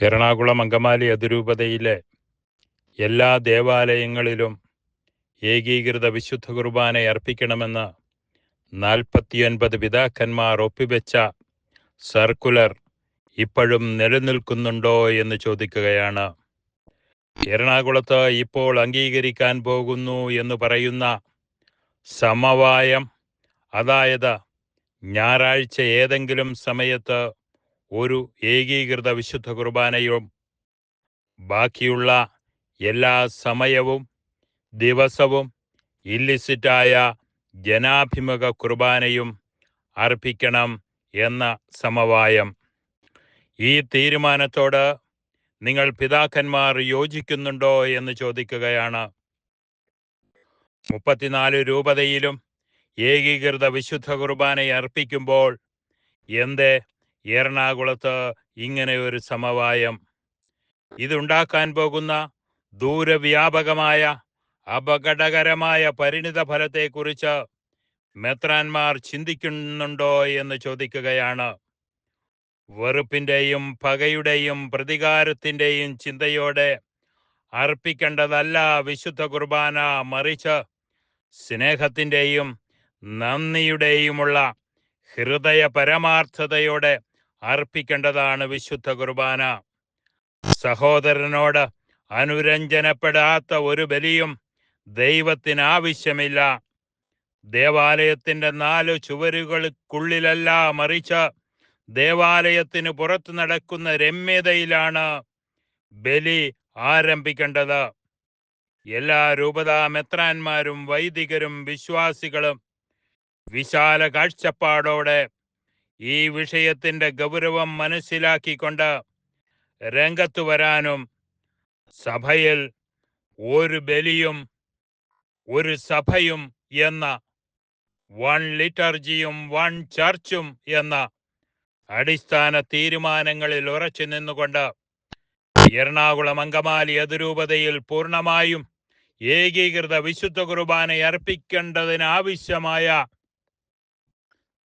എറണാകുളം അങ്കമാലി അതിരൂപതയിലെ എല്ലാ ദേവാലയങ്ങളിലും ഏകീകൃത വിശുദ്ധ കുർബാന അർപ്പിക്കണമെന്ന് നാൽപ്പത്തിയൊൻപത് പിതാക്കന്മാർ ഒപ്പിവെച്ച സർക്കുലർ ഇപ്പോഴും നിലനിൽക്കുന്നുണ്ടോ എന്ന് ചോദിക്കുകയാണ്. എറണാകുളത്ത് ഇപ്പോൾ അംഗീകരിക്കാൻ പോകുന്നു എന്ന് പറയുന്ന സമവായം അതായത് ഞായറാഴ്ച ഏതെങ്കിലും സമയത്ത് ഒരു ഏകീകൃത വിശുദ്ധ കുർബാനയും ബാക്കിയുള്ള എല്ലാ സമയവും ദിവസവും ഇല്ലിസിറ്റായ ജനാഭിമുഖ കുർബാനയും അർപ്പിക്കണം എന്ന സമവായം. ഈ തീരുമാനത്തോട് നിങ്ങൾ പിതാക്കന്മാർ യോജിക്കുന്നുണ്ടോ എന്ന് ചോദിക്കുകയാണ്. മുപ്പത്തിനാല് രൂപതയിലും ഏകീകൃത വിശുദ്ധ കുർബാനയെ അർപ്പിക്കുമ്പോൾ എന്തേ എറണാകുളത്ത് ഇങ്ങനെ ഒരു സമവായം. ഇതുണ്ടാക്കാൻ പോകുന്ന ദൂരവ്യാപകമായ അപകടകരമായ പരിണിത ഫലത്തെക്കുറിച്ച് മെത്രാന്മാർ ചിന്തിക്കുന്നുണ്ടോ എന്ന് ചോദിക്കുകയാണ്. വെറുപ്പിന്റെയും പകയുടെയും പ്രതികാരത്തിന്റെയും ചിന്തയോടെ അർപ്പിക്കേണ്ടതല്ല വിശുദ്ധ കുർബാന മറിച്ച് സ്നേഹത്തിന്റെയും നന്ദിയുടെയുമുള്ള ഹൃദയ പരമാർത്ഥതയോടെ അർപ്പിക്കേണ്ടതാണ് വിശുദ്ധ കുർബാന. സഹോദരനോട് അനുരഞ്ജനപ്പെടാത്ത ഒരു ബലിയും ദൈവത്തിന് ആവശ്യമില്ല. ദേവാലയത്തിന്റെ നാല് ചുവരുകൾക്കുള്ളിലല്ല മറിച്ച് ദേവാലയത്തിന് പുറത്തു നടക്കുന്ന രമ്യതയിലാണ് ബലി ആരംഭിക്കേണ്ടത്. എല്ലാ രൂപതാ മെത്രാന്മാരും വൈദികരും വിശ്വാസികളും വിശാല കാഴ്ചപ്പാടോടെ ഈ വിഷയത്തിന്റെ ഗൗരവം മനസ്സിലാക്കിക്കൊണ്ട് രംഗത്തു വരാനും സഭയിൽ ഒരു ബലിയും ഒരു സഭയും എന്ന വൺ ലിറ്റർജിയും വൺ ചർച്ചും എന്ന അടിസ്ഥാന തീരുമാനങ്ങളിൽ ഉറച്ചു നിന്നുകൊണ്ട് എറണാകുളം അങ്കമാലി അതിരൂപതയിൽ പൂർണമായും ഏകീകൃത വിശുദ്ധ കുർബാന അർപ്പിക്കേണ്ടതിനാവശ്യമായ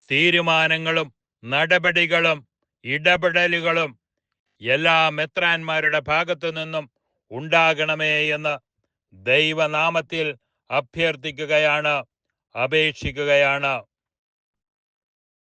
തീരുമാനങ്ങളും നടപടികളും ഇടപെടലുകളും എല്ലാ മെത്രാന്മാരുടെ ഭാഗത്തു നിന്നും ഉണ്ടാകണമേ എന്ന് ദൈവനാമത്തിൽ അഭ്യർത്ഥിക്കുകയാണ് അപേക്ഷിക്കുകയാണ്.